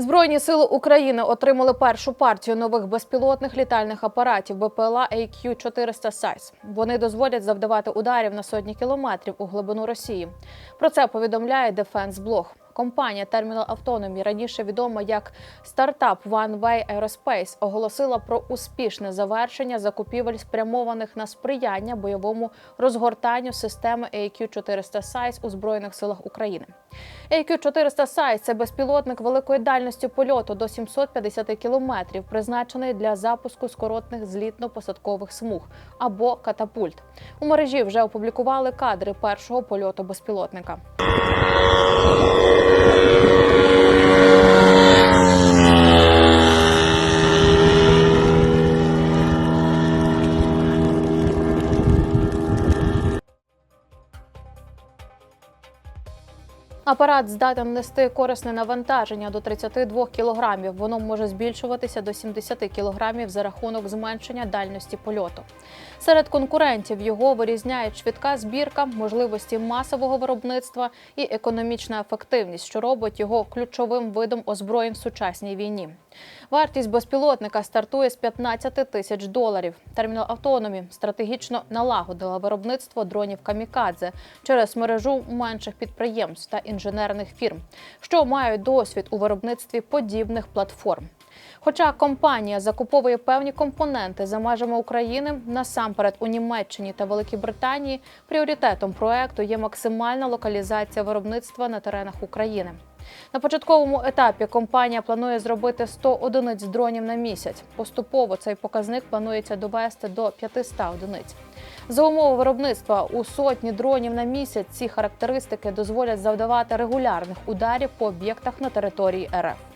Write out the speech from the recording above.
Збройні сили України отримали першу партію нових безпілотних літальних апаратів БПЛА AQ-400 «Сайз». Вони дозволять завдавати ударів на сотні кілометрів у глибину Росії. Про це повідомляє Defense Blog. Компанія Terminal Autonomy, раніше відома як стартап One Way Aerospace, оголосила про успішне завершення закупівель, спрямованих на сприяння бойовому розгортанню системи AQ-400 «Сайз» у збройних силах України. AQ-400 «Сайз» – це безпілотник великої дальності польоту до 750 кілометрів, призначений для запуску скоротних злітно-посадкових смуг або катапульт. У мережі вже опублікували кадри першого польоту безпілотника. Апарат здатен нести корисне навантаження до 32 кілограмів. Воно може збільшуватися до 70 кілограмів за рахунок зменшення дальності польоту. Серед конкурентів його вирізняють швидка збірка, можливості масового виробництва і економічна ефективність, що робить його ключовим видом озброєнь в сучасній війні. Вартість безпілотника стартує з 15 тисяч доларів. Термінал Автономі стратегічно налагодила виробництво дронів камікадзе через мережу менших підприємств та інженерних фірм, що мають досвід у виробництві подібних платформ. Хоча компанія закуповує певні компоненти за межами України, насамперед у Німеччині та Великій Британії, пріоритетом проекту є максимальна локалізація виробництва на теренах України. На початковому етапі компанія планує зробити 100 одиниць дронів на місяць. Поступово цей показник планується довести до 500 одиниць. За умови виробництва у сотні дронів на місяць ці характеристики дозволять завдавати регулярних ударів по об'єктах на території РФ.